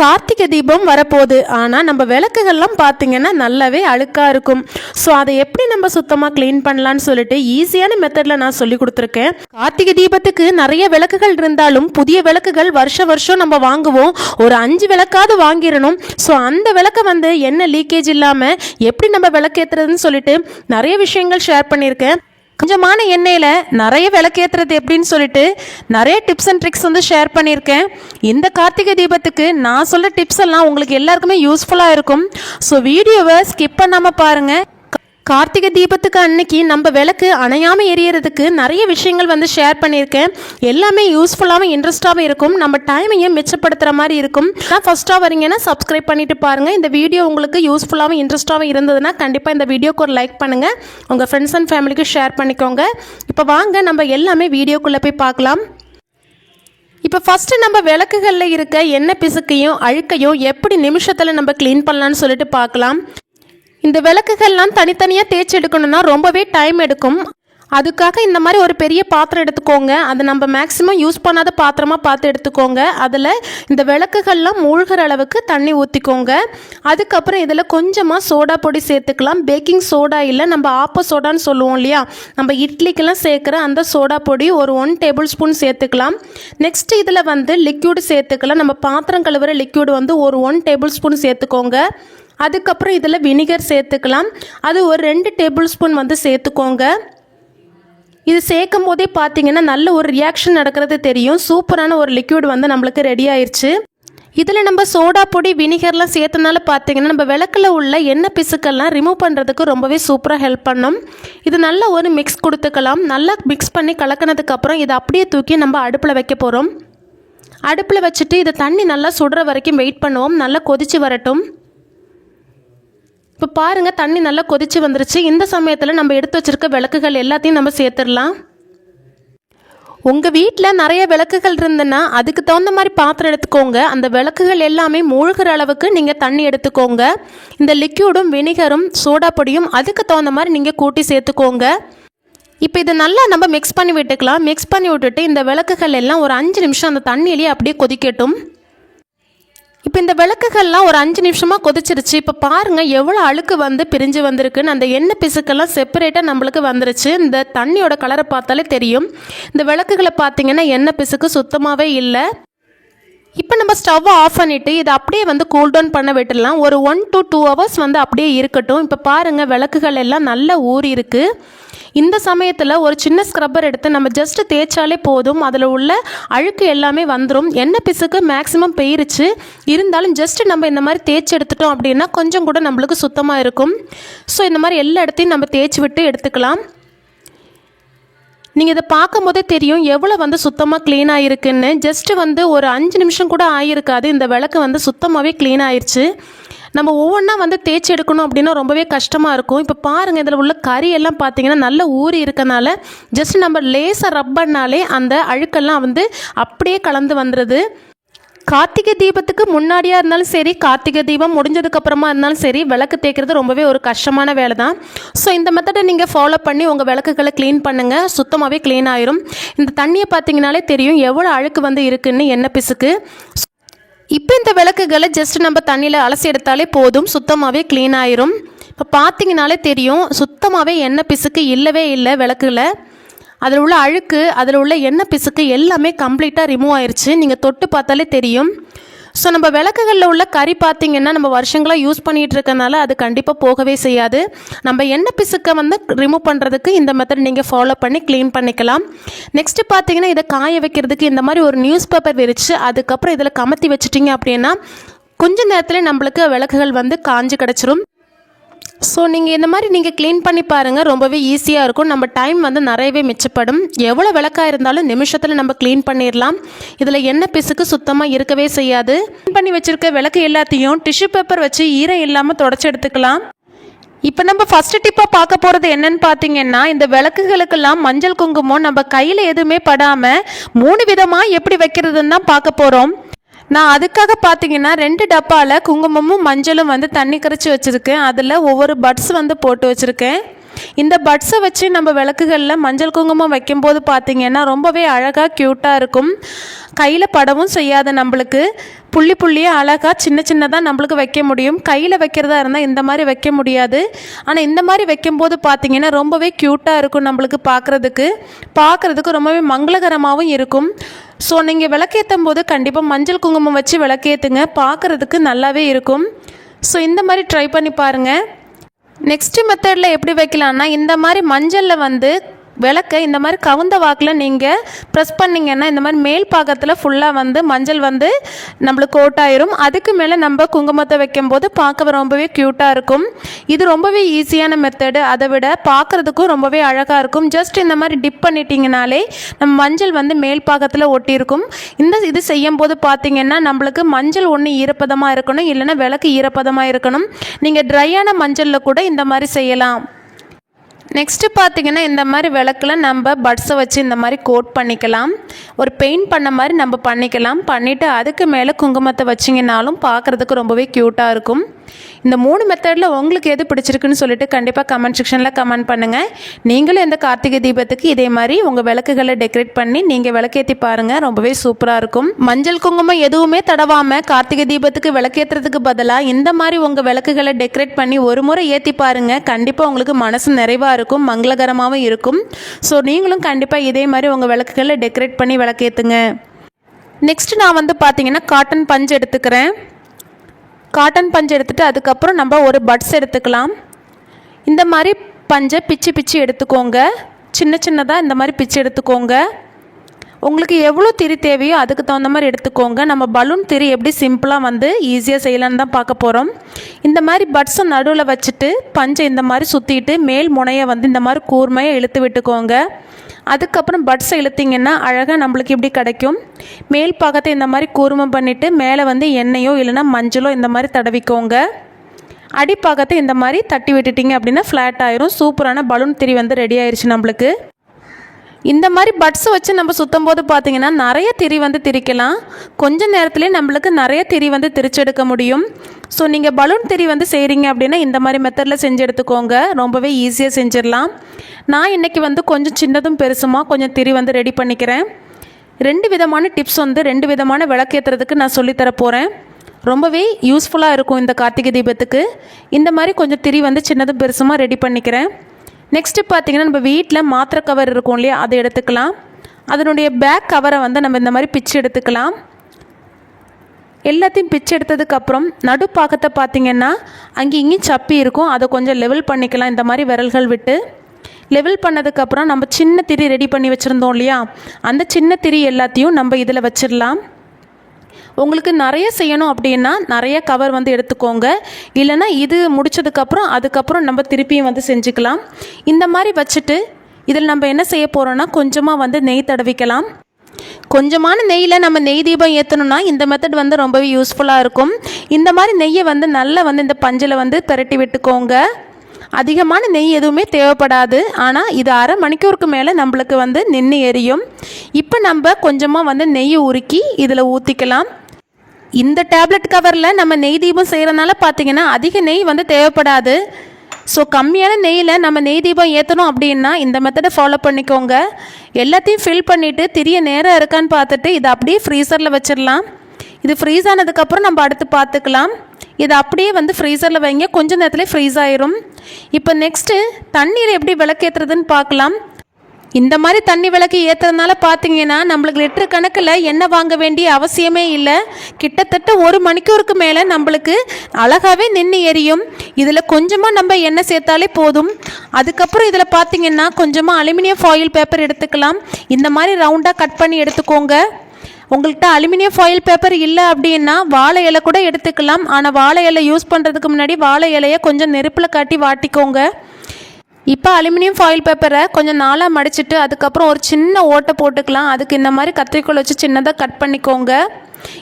கார்த்திகை தீபம் வரப்போகுது. ஆனால் நம்ம விளக்குகள்லாம் பார்த்தீங்கன்னா நல்லாவே அழுக்காக இருக்கும். ஸோ அதை எப்படி நம்ம சுத்தமாக க்ளீன் பண்ணலான்னு சொல்லிட்டு ஈஸியான மெத்தடில் நான் சொல்லி கொடுத்துருக்கேன். கார்த்திகை தீபத்துக்கு நிறைய விளக்குகள் இருந்தாலும் புதிய விளக்குகள் வருஷ வருஷம் நம்ம வாங்குவோம். ஒரு அஞ்சு விளக்காவது வாங்கிடணும். ஸோ அந்த விளக்கை வந்து என்ன லீக்கேஜ் இல்லாமல் எப்படி நம்ம விளக்கேற்றுறதுன்னு சொல்லிட்டு நிறைய விஷயங்கள் ஷேர் பண்ணியிருக்கேன். கொஞ்சமான எண்ணெயில் நிறைய விளக்கேற்றுறது எப்படின்னு சொல்லிட்டு நிறைய டிப்ஸ் அண்ட் ட்ரிக்ஸ் வந்து ஷேர் பண்ணியிருக்கேன். இந்த கார்த்திகை தீபத்துக்கு நான் சொல்கிற டிப்ஸ் எல்லாம் உங்களுக்கு எல்லாருக்குமே யூஸ்ஃபுல்லாக இருக்கும். ஸோ வீடியோவை ஸ்கிப் பண்ணாமல் பாருங்கள் கார்த்திகை தீபத்துக்கு அன்னைக்கு நம்ம விளக்கு அணையாமல் எரியறதுக்கு நிறைய விஷயங்கள் வந்து ஷேர் பண்ணியிருக்கேன். எல்லாமே யூஸ்ஃபுல்லாகவும் இன்ட்ரெஸ்ட்டாகவும் இருக்கும். நம்ம டைமையும் மிச்சப்படுத்துகிற மாதிரி இருக்கும். நான் ஃபஸ்ட்டாக வரீங்கன்னா சப்ஸ்கிரைப் பண்ணிட்டு பாருங்கள் இந்த வீடியோ உங்களுக்கு யூஸ்ஃபுல்லாகவும் இன்ட்ரெஸ்ட்டாகவும் இருந்ததுன்னா கண்டிப்பாக இந்த வீடியோக்கு ஒரு லைக் பண்ணுங்கள் உங்கள் ஃப்ரெண்ட்ஸ் அண்ட் ஃபேமிலிக்கு ஷேர் பண்ணிக்கோங்க. இப்போ வாங்க நம்ம எல்லாமே வீடியோக்குள்ளே போய் பார்க்கலாம். இப்போ ஃபஸ்ட்டு நம்ம விளக்குகளில் இருக்க எண்ணெய் பிசுக்கையும் அழுக்கையும் எப்படி நிமிஷத்தில் நம்ம க்ளீன் பண்ணலான்னு சொல்லிட்டு பார்க்கலாம். இந்த விளக்குகள்லாம் தனித்தனியாக தேய்ச்சி எடுக்கணும்னா ரொம்பவே டைம் எடுக்கும். அதுக்காக இந்த மாதிரி ஒரு பெரிய பாத்திரம் எடுத்துக்கோங்க. அதை நம்ம மேக்ஸிமம் யூஸ் பண்ணாத பாத்திரமாக பார்த்து எடுத்துக்கோங்க. அதில் இந்த விளக்குகள்லாம் மூழ்கிற அளவுக்கு தண்ணி ஊற்றிக்கோங்க அதுக்கப்புறம் இதில் கொஞ்சமாக சோடா பொடி சேர்த்துக்கலாம். பேக்கிங் சோடா இல்லை நம்ம ஆப்ப சோடான்னு சொல்லுவோம் இல்லையா? நம்ம இட்லிக்கெல்லாம் சேர்க்குற அந்த சோடா பொடி ஒரு ஒன் டேபிள் ஸ்பூன் சேர்த்துக்கலாம். நெக்ஸ்ட் இதில் வந்து லிக்யூடு சேர்த்துக்கலாம். நம்ம பாத்திரம் கழுவுற லிக்யூடு வந்து ஒரு ஒன் டேபிள் ஸ்பூன் சேர்த்துக்கோங்க. அதுக்கப்புறம் இதில் வினிகர் சேர்த்துக்கலாம். அது ஒரு ரெண்டு டேபிள் ஸ்பூன் வந்து சேர்த்துக்கோங்க. இது சேர்க்கும் போதே பார்த்தீங்கன்னா நல்ல ஒரு ரியாக்ஷன் நடக்கிறது தெரியும். சூப்பரான ஒரு லிக்யூட் வந்து நம்மளுக்கு ரெடி ஆயிடுச்சு இதில் நம்ம சோடா பொடி வினிகர்லாம் சேர்த்தனால பார்த்தீங்கன்னா நம்ம விளக்கில் உள்ள எண்ணெய் பிசுக்கெல்லாம் ரிமூவ் பண்ணுறதுக்கு ரொம்பவே சூப்பராக ஹெல்ப் பண்ணும். இது நல்ல ஒரு மிக்ஸ் கொடுத்துக்கலாம். நல்லா மிக்ஸ் பண்ணி கலக்கினதுக்கப்புறம் இதை அப்படியே தூக்கி நம்ம அடுப்பில் வைக்க போகிறோம் அடுப்பில் வச்சுட்டு இதை தண்ணி நல்லா சுடுற வரைக்கும் வெயிட் பண்ணுவோம். நல்லா கொதிச்சு வரட்டும். இப்போ பாருங்கள் தண்ணி நல்லா கொதிச்சு வந்துருச்சு. இந்த சமயத்தில் நம்ம எடுத்து வச்சிருக்க விளக்குகள் எல்லாத்தையும் நம்ம சேர்த்துடலாம். உங்கள் வீட்டில் நிறைய விளக்குகள் இருந்ததுன்னா அதுக்கு தகுந்த மாதிரி பாத்திரம் எடுத்துக்கோங்க. அந்த விளக்குகள் எல்லாமே மூழ்கிற அளவுக்கு நீங்கள் தண்ணி எடுத்துக்கோங்க. இந்த லிக்யூடும் வினிகரும் சோடா பொடியும் அதுக்கு தகுந்த மாதிரி நீங்கள் கூட்டி சேர்த்துக்கோங்க. இப்போ இதை நல்லா நம்ம மிக்ஸ் பண்ணி விட்டுக்கலாம். மிக்ஸ் பண்ணி விட்டுட்டு இந்த விளக்குகள் எல்லாம் ஒரு அஞ்சு நிமிஷம் அந்த தண்ணியிலேயே அப்படியே கொதிக்கட்டும். இந்த விளக்குகள்லாம் ஒரு அஞ்சு நிமிஷமாக கொதிச்சிருச்சு. இப்போ பாருங்கள் எவ்வளோ அழுக்கு வந்து பிரிஞ்சு வந்திருக்குன்னு. அந்த எண்ணெய் பிசுக்கெல்லாம் செப்பரேட்டாக நம்மளுக்கு வந்துருச்சு. இந்த தண்ணியோட கலரை பார்த்தாலே தெரியும். இந்த விளக்குகளை பார்த்தீங்கன்னா எண்ணெய் பிசுக்கு சுத்தமாகவே இல்லை. இப்போ நம்ம ஸ்டவ்வை ஆஃப் பண்ணிவிட்டு இதை அப்படியே வந்து கூல் டவுன் பண்ண விட்டுடலாம். ஒரு ஒன் டு டூ ஹவர்ஸ் வந்து அப்படியே இருக்கட்டும். இப்போ பாருங்கள் விளக்குகள் எல்லாம் நல்லா ஊறி இருக்கு இந்த சமயத்தில் ஒரு சின்ன ஸ்க்ரப்பர் எடுத்து நம்ம ஜஸ்ட் தேய்ச்சாலே போதும். அதில் உள்ள அழுக்கு எல்லாமே வந்துடும் எண்ணெய் பிசுக்கு? மேக்ஸிமம் போயிருச்சு. இருந்தாலும் ஜஸ்ட் நம்ம இந்த மாதிரி தேய்ச்சி எடுத்துட்டோம் அப்படின்னா கொஞ்சம் கூட நம்மளுக்கு சுத்தமாக இருக்கும். ஸோ இந்த மாதிரி எல்லா இடத்தையும் நம்ம தேய்ச்சி விட்டு எடுத்துக்கலாம். நீங்கள் இதை பார்க்கும் போதே தெரியும் எவ்வளோ வந்து சுத்தமாக க்ளீன் ஆகிருக்குன்னு ஜஸ்ட்டு வந்து ஒரு அஞ்சு நிமிஷம் கூட ஆகியிருக்காது இந்த விளக்கு வந்து சுத்தமாகவே க்ளீன் ஆயிடுச்சு நம்ம ஒவ்வொன்றா வந்து தேய்ச்சி எடுக்கணும் அப்படின்னா ரொம்பவே கஷ்டமாக இருக்கும். இப்போ பாருங்கள் இதில் உள்ள கறி எல்லாம் பார்த்தீங்கன்னா நல்ல ஊறி இருக்கனால ஜஸ்ட் நம்ம லேசாக ரப் பண்ணாலே அந்த அழுக்கெல்லாம் வந்து அப்படியே கலந்து வந்துடுது கார்த்திகை தீபத்துக்கு முன்னாடியாக இருந்தாலும் சரி கார்த்திகை தீபம் முடிஞ்சதுக்கப்புறமா இருந்தாலும் சரி விளக்கு தேய்க்கிறது ரொம்பவே ஒரு கஷ்டமான வேலை தான் ஸோ இந்த மெத்தடை நீங்கள் ஃபாலோ பண்ணி உங்கள் விளக்குகளை க்ளீன் பண்ணுங்கள் சுத்தமாகவே க்ளீன் ஆயிரும். இந்த தண்ணியை பார்த்தீங்கனாலே தெரியும் எவ்வளோ அழுக்கு வந்து இருக்குன்னு எண்ணெய் பிசுக்கு. இப்போ இந்த விளக்குகளை ஜஸ்ட் நம்ம தண்ணியில் அலசி எடுத்தாலே போதும். சுத்தமாகவே க்ளீன் ஆயிரும். இப்போ பார்த்தீங்கனாலே தெரியும் சுத்தமாகவே எண்ணெய் பிசுக்கு இல்லவே இல்லை விளக்குல. அதில் உள்ள அழுக்கு அதில் உள்ள எண்ணெய் பிசுக்கு எல்லாமே கம்ப்ளீட்டாக ரிமூவ் ஆயிடுச்சு நீங்கள் தொட்டு பார்த்தாலே தெரியும். ஸோ நம்ம விளக்குகளில் உள்ள கறி பார்த்தீங்கன்னா நம்ம வருஷங்களாக யூஸ் பண்ணிகிட்டு இருக்கனால அது கண்டிப்பாக போகவே செய்யாது. நம்ம எண்ணெய் பிசுக்கை வந்து ரிமூவ் பண்ணுறதுக்கு இந்த மெத்தட் நீங்கள் ஃபாலோ பண்ணி க்ளீன் பண்ணிக்கலாம். நெக்ஸ்ட்டு பார்த்தீங்கன்னா இதை காய வைக்கிறதுக்கு இந்த மாதிரி ஒரு நியூஸ் பேப்பர் விரித்து அதுக்கப்புறம் இதில் கமத்தி வச்சுட்டிங்க அப்படின்னா கொஞ்ச நேரத்தில் நம்மளுக்கு விளக்குகள் வந்து காஞ்சு கிடச்சிரும். ஸோ நீங்கள் இந்த மாதிரி நீங்கள் க்ளீன் பண்ணி பாருங்கள் ரொம்பவே ஈஸியாக இருக்கும். நம்ம டைம் வந்து நிறையவே மிச்சப்படும். எவ்வளோ விளக்காக இருந்தாலும் நிமிஷத்தில் நம்ம க்ளீன் பண்ணிடலாம் இதில் எண்ணெய் பிசுக்கு சுத்தமாக இருக்கவே செய்யாது. க்ளீன் பண்ணி வச்சுருக்க விளக்கு எல்லாத்தையும் டிஷ்யூ பேப்பர் வச்சு ஈரம் இல்லாமல் தொடச்சி எடுத்துக்கலாம். இப்போ நம்ம ஃபஸ்ட்டு டிப்பாக பார்க்க போகிறது என்னன்னு பார்த்தீங்கன்னா இந்த விளக்குகளுக்கெல்லாம் மஞ்சள் குங்குமம் நம்ம கையில் எதுவுமே படாமல் மூணு விதமாக எப்படி வைக்கிறதுன்னு தான் பார்க்க போகிறோம் நான் அதுக்காக பார்த்தீங்கன்னா ரெண்டு டப்பாவில் குங்குமமும் மஞ்சளும் வந்து தண்ணி கரைச்சி வச்சுருக்கேன். அதில் ஒவ்வொரு பட்ஸ் வந்து போட்டு வச்சுருக்கேன். இந்த பட்ஸை வச்சு நம்ம விளக்குகளில் மஞ்சள் குங்குமம் வைக்கும்போது பார்த்தீங்கன்னா ரொம்பவே அழகாக க்யூட்டாக இருக்கும். கையில் படவும் செய்யாத நம்மளுக்கு. புள்ளி புள்ளியாக அழகாக சின்ன சின்னதாக நம்மளுக்கு வைக்க முடியும். கையில் வைக்கிறதா இருந்தால் இந்த மாதிரி வைக்க முடியாது. ஆனால் இந்த மாதிரி வைக்கும்போது பார்த்தீங்கன்னா ரொம்பவே க்யூட்டாக இருக்கும் நம்மளுக்கு பார்க்குறதுக்கு பார்க்குறதுக்கு ரொம்பவே மங்களகரமாகவும் இருக்கும். ஸோ நீங்கள் விளக்கேற்றும் போது கண்டிப்பாக மஞ்சள் குங்குமம் வச்சு விளக்கேற்றுங்க பார்க்குறதுக்கு நல்லாவே இருக்கும். ஸோ இந்த மாதிரி ட்ரை பண்ணி பாருங்கள் நெக்ஸ்ட்டு மெத்தடில் எப்படி வைக்கலான்னா இந்த மாதிரி மஞ்சளில் வந்து விளக்க இந்த மாதிரி கவுந்த வாக்கில் நீங்கள் ப்ரெஸ் பண்ணிங்கன்னா இந்த மாதிரி மேல் பாகத்தில் ஃபுல்லாக வந்து மஞ்சள் வந்து நம்மளுக்கு கோட்டாயிரும் அதுக்கு மேலே நம்ம குங்குமத்தை வைக்கும்போது பார்க்க ரொம்பவே க்யூட்டாக இருக்கும். இது ரொம்பவே ஈஸியான மெத்தடு அதை விட பார்க்குறதுக்கும் ரொம்பவே அழகாக இருக்கும். ஜஸ்ட் இந்த மாதிரி டிப் பண்ணிட்டீங்கனாலே நம்ம மஞ்சள் வந்து மேல் பாகத்தில் ஒட்டியிருக்கும். இந்த இது செய்யும் போது பார்த்தீங்கன்னா நம்மளுக்கு மஞ்சள் ஒன்று ஈரப்பதமாக இருக்கணும் இல்லைன்னா விளக்கு ஈரப்பதமாக இருக்கணும். நீங்கள் ட்ரையான மஞ்சளில் கூட இந்த மாதிரி செய்யலாம். நெக்ஸ்ட்டு பார்த்தீங்கன்னா இந்த மாதிரி விளக்கில் நம்ம பட்ஸை வச்சு இந்த மாதிரி கோட் பண்ணிக்கலாம். ஒரு பெயிண்ட் பண்ண மாதிரி நம்ம பண்ணிக்கலாம். பண்ணிவிட்டு அதுக்கு மேலே குங்குமத்தை வச்சிங்கனாலும் பார்க்குறதுக்கு ரொம்பவே க்யூட்டாக இருக்கும். இந்த மூணு மெத்தடில் உங்களுக்கு எது பிடிச்சிருக்குன்னு சொல்லிட்டு கண்டிப்பாக கமெண்ட் செக்ஷனில் கமெண்ட் பண்ணுங்கள் நீங்களும் இந்த கார்த்திகை தீபத்துக்கு இதே மாதிரி உங்கள் விளக்குகளை டெக்கரேட் பண்ணி நீங்கள் விளக்கேற்றி பாருங்கள் ரொம்பவே சூப்பராக இருக்கும். மஞ்சள் குங்குமம் எதுவுமே தடவாமல் கார்த்திகை தீபத்துக்கு விளக்கேற்றுறதுக்கு பதிலாக இந்த மாதிரி உங்கள் விளக்குகளை டெக்கரேட் பண்ணி ஒரு முறை ஏற்றி பாருங்கள் கண்டிப்பாக உங்களுக்கு மனசு நிறைவாக இருக்கும் மங்களகரமாகவும் இருக்கும். ஸோ நீங்களும் கண்டிப்பாக இதே மாதிரி உங்கள் விளக்குகளை டெக்கரேட் பண்ணி விளக்கேற்றுங்க நெக்ஸ்ட் நான் வந்து பார்த்தீங்கன்னா காட்டன் பஞ்சு எடுத்துக்கிறேன். காட்டன் பஞ்சு எடுத்துகிட்டு அதுக்கப்புறம் நம்ம ஒரு பட்ஸ் எடுத்துக்கலாம். இந்த மாதிரி பஞ்சை பிச்சு பிச்சு எடுத்துக்கோங்க. சின்ன சின்னதாக இந்த மாதிரி பிச்சு எடுத்துக்கோங்க. உங்களுக்கு எவ்வளோ திரி தேவையோ அதுக்கு தகுந்த மாதிரி எடுத்துக்கோங்க. நம்ம பலூன் திரி எப்படி சிம்பிளாக வந்து ஈஸியாக செய்யலான்னு தான் பார்க்க போகிறோம் இந்த மாதிரி பட்ஸை நடுவில் வச்சுட்டு பஞ்சை இந்த மாதிரி சுற்றிட்டு மேல் முனையை வந்து இந்த மாதிரி கூர்மையாக இழுத்து விட்டுக்கோங்க. அதுக்கப்புறம் பட்ஸை இழுத்திங்கன்னா அழகாக நம்மளுக்கு இப்படி கிடைக்கும்? மேல் பாகத்தை இந்த மாதிரி கூர்மம் பண்ணிவிட்டு மேலே வந்து எண்ணெயோ இல்லைன்னா மஞ்சளோ இந்த மாதிரி தடவிக்கோங்க. அடிப்பாகத்தை இந்த மாதிரி தட்டி விட்டுட்டிங்க அப்படின்னா ஃப்ளாட் ஆயிரும். சூப்பரான பலூன் திரி வந்து ரெடி ஆயிடுச்சு நம்மளுக்கு. இந்த மாதிரி பட்ஸ் வச்சு நம்ம சுத்தம் போது பார்த்தீங்கன்னா நிறைய திரி வந்து திரிக்கலாம். கொஞ்ச நேரத்துலேயே நம்மளுக்கு நிறைய திரி வந்து திரிச்செடுக்க முடியும். ஸோ நீங்கள் பலூன் திரி வந்து செய்கிறீங்க அப்படின்னா இந்த மாதிரி மெத்தடில் செஞ்சு எடுத்துக்கோங்க. ரொம்பவே ஈஸியாக செஞ்சிடலாம். நான் இன்றைக்கி வந்து கொஞ்சம் சின்னதும் பெருசுமாக கொஞ்சம் திரி வந்து ரெடி பண்ணிக்கிறேன். ரெண்டு விதமான டிப்ஸ் வந்து ரெண்டு விதமான விளக்கேற்றுறதுக்கு நான் சொல்லித்தர போகிறேன் ரொம்பவே யூஸ்ஃபுல்லாக இருக்கும் இந்த கார்த்திகை தீபத்துக்கு. இந்த மாதிரி கொஞ்சம் திரி வந்து சின்னதும் பெருசுமாக ரெடி பண்ணிக்கிறேன். நெக்ஸ்ட்டு பார்த்தீங்கன்னா நம்ம வீட்டில் மாத்திரை கவர் இருக்கும் இல்லையா அதை எடுத்துக்கலாம். அதனுடைய பேக் கவரை வந்து நம்ம இந்த மாதிரி பிச்சு எடுத்துக்கலாம். எல்லாத்தையும் பிச்சு எடுத்ததுக்கப்புறம் நடுப்பாக்கத்தை பார்த்திங்கன்னா அங்கே இங்கேயும் சப்பி இருக்கும். அதை கொஞ்சம் லெவல் பண்ணிக்கலாம் இந்த மாதிரி விரல்கள் விட்டு. லெவல் பண்ணதுக்கப்புறம் நம்ம சின்ன திரி ரெடி பண்ணி வச்சுருந்தோம் இல்லையா அந்த சின்ன திரி எல்லாத்தையும் நம்ம இதில் வச்சிடலாம். உங்களுக்கு நிறைய செய்யணும் அப்படின்னா நிறைய கவர் வந்து எடுத்துக்கோங்க. இல்லைன்னா இது முடிச்சதுக்கப்புறம் அதுக்கப்புறம் நம்ம திருப்பியும் வந்து செஞ்சுக்கலாம். இந்த மாதிரி வச்சுட்டு இதில் நம்ம என்ன செய்ய போகிறோன்னா கொஞ்சமாக வந்து நெய் தடவிக்கலாம். கொஞ்சமான நெய்யில் நம்ம நெய் தீபம் ஏற்றணும்னா இந்த மெத்தட் வந்து ரொம்பவே யூஸ்ஃபுல்லாக இருக்கும். இந்த மாதிரி நெய்யை வந்து நல்லா வந்து இந்த பஞ்சில் வந்து திரட்டி விட்டுக்கோங்க. அதிகமான நெய் எதுவுமே தேவைப்படாது. ஆனால் இது அரை மணிக்கூருக்கு மேலே நம்மளுக்கு வந்து நின்று எரியும். இப்போ நம்ம கொஞ்சமாக வந்து நெய் உருக்கி இதில் ஊற்றிக்கலாம் இந்த டேப்லெட் கவரில் நம்ம நெய் தீபம் செய்கிறனால பார்த்தீங்கன்னா அதிக நெய் வந்து தேவைப்படாது. ஸோ கம்மியான நெய்யில் நம்ம நெய் தீபம் ஏற்றணும் அப்படின்னா இந்த மெத்தடை ஃபாலோ பண்ணிக்கோங்க. எல்லாத்தையும் ஃபில் பண்ணிவிட்டு திரிய நேரம் இருக்கான்னு பார்த்துட்டு இதை அப்படியே ஃப்ரீசரில் வச்சிடலாம். இது ஃப்ரீஸ் ஆனதுக்கப்புறம் நம்ம அடுத்து பார்த்துக்கலாம். இதை அப்படியே வந்து ஃப்ரீசரில் வைங்க. கொஞ்ச நேரத்துலேயே ஃப்ரீஸ் ஆயிரும். இப்போ நெக்ஸ்ட்டு தண்ணீர் எப்படி விளக்கேற்றுறதுன்னு பார்க்கலாம். இந்த மாதிரி தண்ணி விளக்கு ஏற்றுறதுனால பார்த்தீங்கன்னா நம்மளுக்கு லிட்டர் கணக்கில் எண்ணெய் வாங்க வேண்டிய அவசியமே இல்லை. கிட்டத்தட்ட ஒரு மணிக்கூருக்கு மேலே நம்மளுக்கு அழகாகவே நின்று எரியும். இதில் கொஞ்சமாக நம்ம எண்ணெய் சேர்த்தாலே போதும். அதுக்கப்புறம் இதில் பார்த்தீங்கன்னா கொஞ்சமாக அலுமினியம் ஃபாயில் பேப்பர் எடுத்துக்கலாம். இந்த மாதிரி ரவுண்டாக கட் பண்ணி எடுத்துக்கோங்க. உங்கள்கிட்ட அலுமினியம் ஃபாயில் பேப்பர் இல்லை அப்படின்னா வாழை இலை கூட எடுத்துக்கலாம். ஆனால் வாழை இலை யூஸ் பண்ணுறதுக்கு முன்னாடி வாழை இலையை கொஞ்சம் நெருப்பில் காட்டி வாட்டிக்கோங்க. இப்போ அலுமினியம் ஃபாயில் பேப்பரை கொஞ்சம் நாளாக மடிச்சிட்டு அதுக்கப்புறம் ஒரு சின்ன ஓட்டை போட்டுக்கலாம். அதுக்கு இந்த மாதிரி கத்திரிக்கோள் வச்சு சின்னதாக கட் பண்ணிக்கோங்க.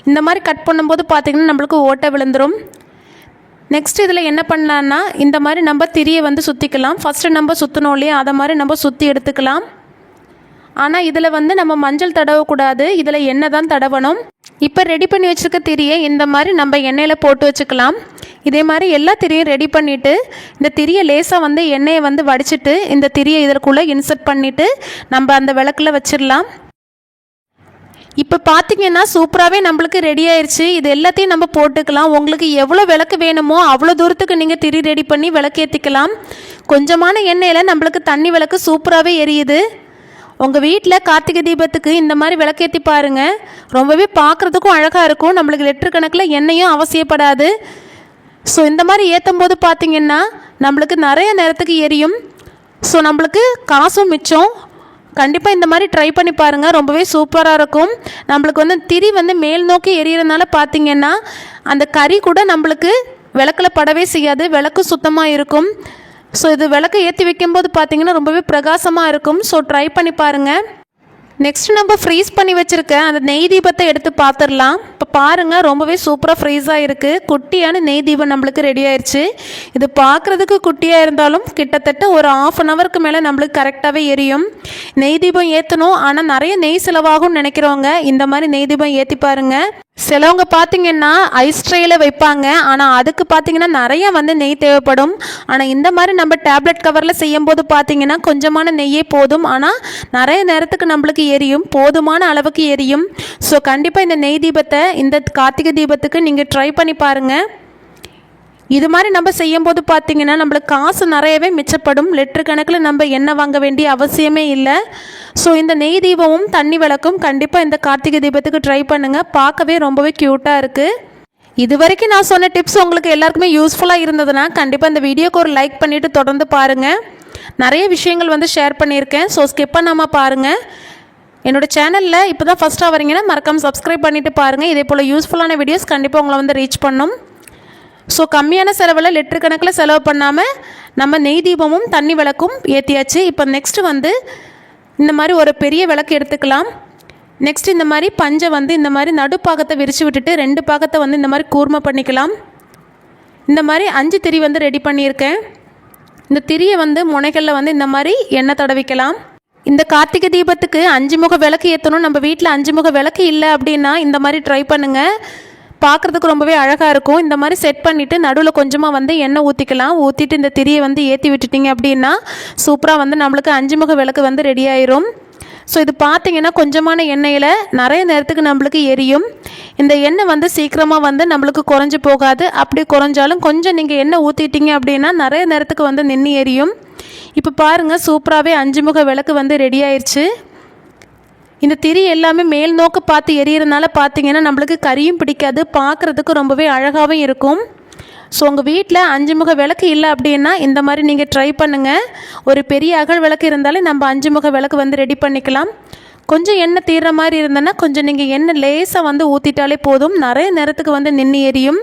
இந்த மாதிரி கட் பண்ணும்போது பார்த்திங்கன்னா நம்மளுக்கு ஓட்டை விழுந்துடும் நெக்ஸ்ட் இதில் என்ன பண்ணலான்னா இந்த மாதிரி நம்ம திரியை வந்து சுற்றிக்கலாம் ஃபஸ்ட்டு நம்ம சுற்றணும் இல்லையா? அதை மாதிரி நம்ம சுற்றி எடுத்துக்கலாம். ஆனால் இதில் வந்து நம்ம மஞ்சள் தடவக்கூடாது. இதில் எண்ணெய் தான் தடவணும்? இப்போ ரெடி பண்ணி வச்சுருக்க திரியை இந்த மாதிரி நம்ம எண்ணெயில் போட்டு வச்சுக்கலாம். இதே மாதிரி எல்லா திரியும் ரெடி பண்ணிவிட்டு இந்த திரியை லேசாக வந்து எண்ணெயை வந்து வடிச்சிட்டு இந்த திரியை இதற்குள்ளே இன்சர்ட் பண்ணிவிட்டு நம்ம அந்த விளக்குல வச்சிடலாம். இப்போ பார்த்தீங்கன்னா சூப்பராகவே நம்மளுக்கு ரெடி ஆயிடுச்சு இது எல்லாத்தையும் நம்ம போட்டுக்கலாம். உங்களுக்கு எவ்வளோ விளக்கு வேணுமோ அவ்வளோ தூரத்துக்கு நீங்கள் திரி ரெடி பண்ணி விளக்கேற்றிக்கலாம் கொஞ்சமான எண்ணெயில் நம்மளுக்கு தண்ணி விளக்கு சூப்பராகவே எரியுது. உங்கள் வீட்டில் கார்த்திகை தீபத்துக்கு இந்த மாதிரி விளக்கேற்றி பாருங்கள் ரொம்பவே பார்க்குறதுக்கும் அழகாக இருக்கும். நம்மளுக்கு லிட்டர் கணக்கில் எண்ணெயும் அவசியப்படாது. ஸோ இந்த மாதிரி ஏற்றும் போது பார்த்தீங்கன்னா நம்மளுக்கு நிறைய நேரத்துக்கு எரியும். ஸோ நம்மளுக்கு காசும் மிச்சம். கண்டிப்பாக இந்த மாதிரி ட்ரை பண்ணி பாருங்கள் ரொம்பவே சூப்பராக இருக்கும். நம்மளுக்கு வந்து திரி வந்து மேல் நோக்கி எரியறதுனால பார்த்தீங்கன்னா அந்த கறி கூட நம்மளுக்கு விளக்கில் படவே செய்யாது. விளக்கு சுத்தமாக இருக்கும். ஸோ இது விளக்கு ஏற்றி வைக்கும்போது பார்த்தீங்கன்னா ரொம்பவே பிரகாசமாக இருக்கும். ஸோ ட்ரை பண்ணி பாருங்கள் நெக்ஸ்ட் நம்ம ஃப்ரீஸ் பண்ணி வச்சுருக்க அந்த நெய் தீபத்தை எடுத்து பார்த்துடலாம் இப்போ பாருங்கள் ரொம்பவே சூப்பராக ஃப்ரீஸாக இருக்குது குட்டியான நெய் தீபம் நம்மளுக்கு ரெடி ஆயிடுச்சு இது பார்க்குறதுக்கு குட்டியாக இருந்தாலும் கிட்டத்தட்ட ஒரு ஆஃப் அன் ஹவருக்கு மேலே நம்மளுக்கு கரெக்டாகவே எரியும். நெய் தீபம் ஏற்றணும் ஆனால் நிறைய நெய் செலவாகும்னு நினைக்கிறவங்க இந்த மாதிரி நெய் தீபம் ஏற்றி பாருங்கள் சிலவங்க பார்த்தீங்கன்னா ஐஸ் ட்ரேயில் வைப்பாங்க. ஆனால் அதுக்கு பார்த்தீங்கன்னா நிறைய வந்து நெய் தேவைப்படும். ஆனால் இந்த மாதிரி நம்ம டேப்லெட் கவரில் செய்யும்போது பார்த்தீங்கன்னா கொஞ்சமான நெய்யே போதும். ஆனால் நிறைய நேரத்துக்கு நம்மளுக்கு எரியும் போதுமான அளவுக்கு எரியும் ஸோ கண்டிப்பாக இந்த நெய் தீபத்தை இந்த கார்த்திகை தீபத்துக்கு நீங்கள் ட்ரை பண்ணி பாருங்கள் இது மாதிரி நம்ம செய்யும்போது பார்த்தீங்கன்னா நம்மளுக்கு காசு நிறையவே மிச்சப்படும். லிட்டர் கணக்கில் நம்ம எண்ணெய் வாங்க வேண்டிய அவசியமே இல்லை. ஸோ இந்த நெய் தீபமும் தண்ணி விளக்கும் கண்டிப்பாக இந்த கார்த்திகை தீபத்துக்கு ட்ரை பண்ணுங்கள் பார்க்கவே ரொம்பவே க்யூட்டாக இருக்குது இது வரைக்கும் நான் சொன்ன டிப்ஸ் உங்களுக்கு எல்லாருக்குமே யூஸ்ஃபுல்லாக இருந்ததுன்னா கண்டிப்பாக இந்த வீடியோக்கு ஒரு லைக் பண்ணிவிட்டு தொடர்ந்து பாருங்கள் நிறைய விஷயங்கள் வந்து ஷேர் பண்ணியிருக்கேன். ஸோ ஸ்கிப் பண்ணாமல் பாருங்கள் என்னோட சேனலில் இப்போ தான் ஃபஸ்ட்டாக வரீங்கன்னா மறக்காமல் சப்ஸ்கிரைப் பண்ணிவிட்டு பாருங்கள் இதே போல் யூஸ்ஃபுல்லான வீடியோஸ் கண்டிப்பாக உங்களை வந்து ரீச் பண்ணும். ஸோ கம்மியான செலவில் லிட்டர் கணக்கில் செலவு பண்ணாமல் நம்ம நெய் தீபமும் தண்ணி விளக்கும் ஏற்றியாச்சு இப்போ நெக்ஸ்ட்டு வந்து இந்த மாதிரி ஒரு பெரிய விளக்கு எடுத்துக்கலாம். நெக்ஸ்ட் இந்த மாதிரி பஞ்சை வந்து இந்த மாதிரி நடுப்பாகத்தை விரித்து விட்டுட்டு ரெண்டு பாகத்தை வந்து இந்த மாதிரி கூர்மை பண்ணிக்கலாம். இந்த மாதிரி அஞ்சு திரி வந்து ரெடி பண்ணியிருக்கேன். இந்த திரியை வந்து முனைகளில் வந்து இந்த மாதிரி எண்ணெய் தடவிக்கலாம். இந்த கார்த்திகை தீபத்துக்கு அஞ்சு முக விளக்கு ஏற்றணும் நம்ம வீட்டில் அஞ்சு முக விளக்கு இல்லை அப்படின்னா இந்த மாதிரி ட்ரை பண்ணுங்கள் பார்க்குறதுக்கு ரொம்பவே அழகாக இருக்கும். இந்த மாதிரி செட் பண்ணிவிட்டு நடுவில் கொஞ்சமாக வந்து எண்ணெய் ஊற்றிக்கலாம் ஊற்றிட்டு இந்த திரியை வந்து ஏற்றி விட்டுட்டிங்க அப்படின்னா சூப்பராக வந்து நம்மளுக்கு அஞ்சு முக விளக்கு வந்து ரெடி ஆயிரும். ஸோ இது பார்த்திங்கன்னா கொஞ்சமான எண்ணெயில் நிறைய நேரத்துக்கு நம்மளுக்கு எரியும். இந்த எண்ணெய் வந்து சீக்கிரமாக வந்து நம்மளுக்கு குறைஞ்சி போகாது. அப்படி குறைஞ்சாலும் கொஞ்சம் நீங்கள் எண்ணெய் ஊற்றிட்டீங்க அப்படின்னா நிறைய நேரத்துக்கு வந்து நின்று எரியும். இப்போ பாருங்கள் சூப்பராகவே அஞ்சு முக விளக்கு வந்து ரெடி ஆயிடுச்சு இந்த திரி எல்லாமே மேல் நோக்கு பார்த்து எரியறதுனால பார்த்தீங்கன்னா நம்மளுக்கு கரியும் பிடிக்காது பார்க்குறதுக்கு ரொம்பவே அழகாகவும் இருக்கும். ஸோ உங்கள் வீட்டில் அஞ்சு முக விளக்கு இல்லை அப்படின்னா இந்த மாதிரி நீங்கள் ட்ரை பண்ணுங்கள் ஒரு பெரிய அகல் விளக்கு இருந்தாலே நம்ம அஞ்சு முக விளக்கு வந்து ரெடி பண்ணிக்கலாம். கொஞ்சம் எண்ணெய் தீர்ற மாதிரி இருந்ததுன்னா கொஞ்சம் நீங்கள் எண்ணெய் லேசாக வந்து ஊற்றிட்டாலே போதும். நிறைய நேரத்துக்கு வந்து நின்று எரியும்.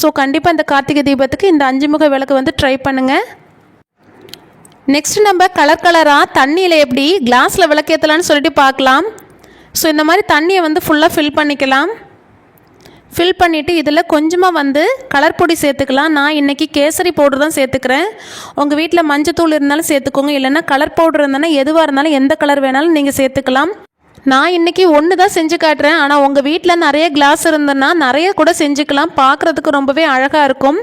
ஸோ கண்டிப்பாக இந்த கார்த்திகை தீபத்துக்கு இந்த அஞ்சு முக விளக்கு வந்து ட்ரை பண்ணுங்கள் நெக்ஸ்ட் நம்ம கலர் கலராக தண்ணியில் எப்படி கிளாஸில் விளக்கேற்றலான்னு சொல்லிட்டு பார்க்கலாம். ஸோ இந்த மாதிரி தண்ணியை வந்து ஃபுல்லாக ஃபில் பண்ணிக்கலாம். ஃபில் பண்ணிவிட்டு இதில் கொஞ்சமாக வந்து கலர் பொடி சேர்த்துக்கலாம். நான் இன்றைக்கி கேசரி பவுடர் தான் சேர்த்துக்கிறேன். உங்கள் வீட்டில் மஞ்சத்தூள் இருந்தாலும் சேர்த்துக்கோங்க. இல்லைன்னா கலர் பவுடர் இருந்தாலும் எதுவாக இருந்தாலும் எந்த கலர் வேணாலும் நீங்கள் சேர்த்துக்கலாம். நான் இன்றைக்கி ஒன்று தான் செஞ்சு காட்டுறேன். ஆனால் உங்கள் வீட்டில் நிறைய கிளாஸ் இருந்ததுன்னா நிறைய கூட செஞ்சுக்கலாம். பார்க்குறதுக்கு ரொம்பவே அழகாக இருக்கும்.